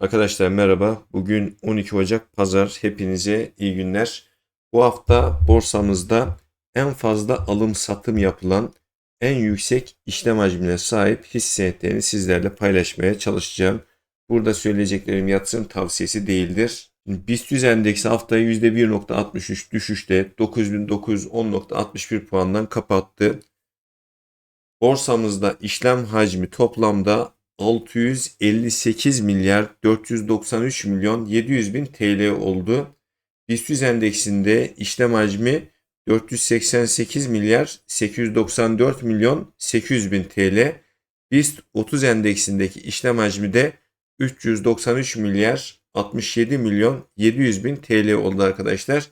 Arkadaşlar merhaba. Bugün 12 Ocak Pazar. Hepinize iyi günler. Bu hafta borsamızda en fazla alım satım yapılan en yüksek işlem hacmine sahip hisse senetlerini sizlerle paylaşmaya çalışacağım. Burada söyleyeceklerim yatırım tavsiyesi değildir. BIST 100 endeksi haftayı %1.63 düşüşte 9910.61 puandan kapattı. Borsamızda işlem hacmi toplamda 658 milyar 493 milyon 700 bin TL oldu. BIST 100 endeksinde işlem hacmi 488 milyar 894 milyon 800 bin TL. BIST 30 endeksindeki işlem hacmi de 393 milyar 67 milyon 700 bin TL oldu arkadaşlar.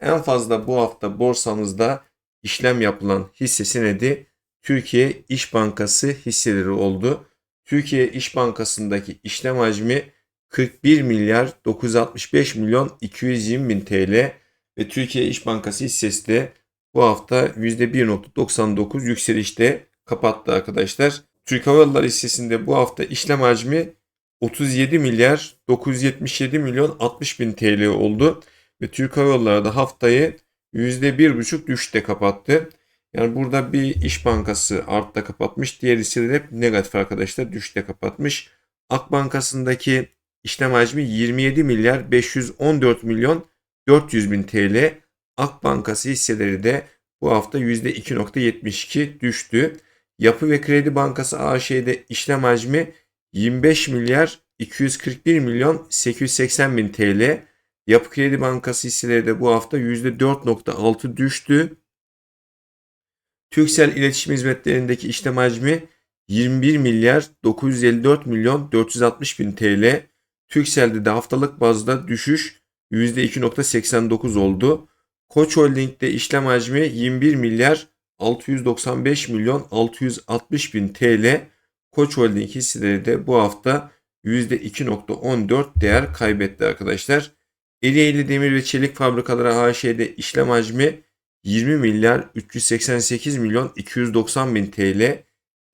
En fazla bu hafta borsamızda işlem yapılan hisse senedi Türkiye İş Bankası hisseleri oldu. Türkiye İş Bankası'ndaki işlem hacmi 41 milyar 965 milyon 220 bin TL ve Türkiye İş Bankası hissesi de bu hafta %1.99 yükselişte kapattı arkadaşlar. Türk Hava Yolları hissesinde bu hafta işlem hacmi 37 milyar 977 milyon 60 bin TL oldu ve Türk Hava Yolları da haftayı %1.5 düşüşte kapattı. Yani burada bir iş bankası artta kapatmış. Diğer hisseler hep negatif arkadaşlar. Düşte kapatmış. Ak Bankası'ndaki işlem hacmi 27 milyar 514 milyon 400 bin TL. Ak Bankası hisseleri de bu hafta %2.72 düştü. Yapı ve Kredi Bankası AŞ'de işlem hacmi 25 milyar 241 milyon 880 bin TL. Yapı Kredi Bankası hisseleri de bu hafta %4.6 düştü. Türksel İletişim Hizmetlerindeki işlem hacmi 21 milyar 954 milyon 460 bin TL. Türksel'de de haftalık bazda düşüş %2.89 oldu. Koç Holding'de işlem hacmi 21 milyar 695 milyon 660 bin TL. Koç Holding hisseleri de bu hafta %2.14 değer kaybetti arkadaşlar. Ereğli Demir ve Çelik Fabrikaları AŞ'de işlem hacmi 20 milyar 388 milyon 290 bin TL.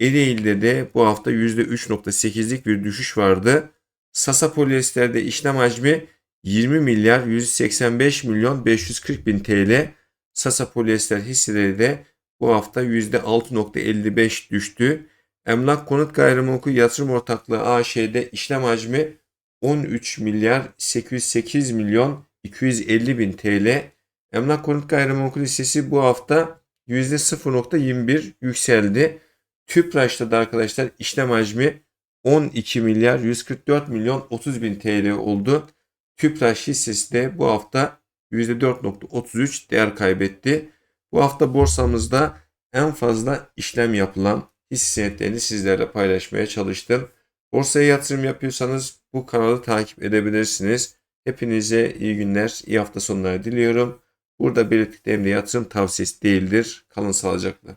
Ereğli'de de bu hafta %3.8'lik bir düşüş vardı. Sasa Polyester'de işlem hacmi 20 milyar 185 milyon 540 bin TL. Sasa Polyester hisseleri de bu hafta %6.55 düştü. Emlak Konut Gayrimenkul Yatırım Ortaklığı AŞ'de işlem hacmi 13 milyar 808 milyon 250 bin TL. Emlak konut gayrimenkul hissesi bu hafta %0.21 yükseldi. Tüpraş'ta da arkadaşlar işlem hacmi 12 milyar 144 milyon 30 bin TL oldu. Tüpraş hissesi de bu hafta %4.33 değer kaybetti. Bu hafta borsamızda en fazla işlem yapılan hisse senetlerini sizlerle paylaşmaya çalıştım. Borsaya yatırım yapıyorsanız bu kanalı takip edebilirsiniz. Hepinize iyi günler, iyi hafta sonları diliyorum. Burada belirttiklerim de yatırım tavsiyesi değildir. Kalın sağlıcakla.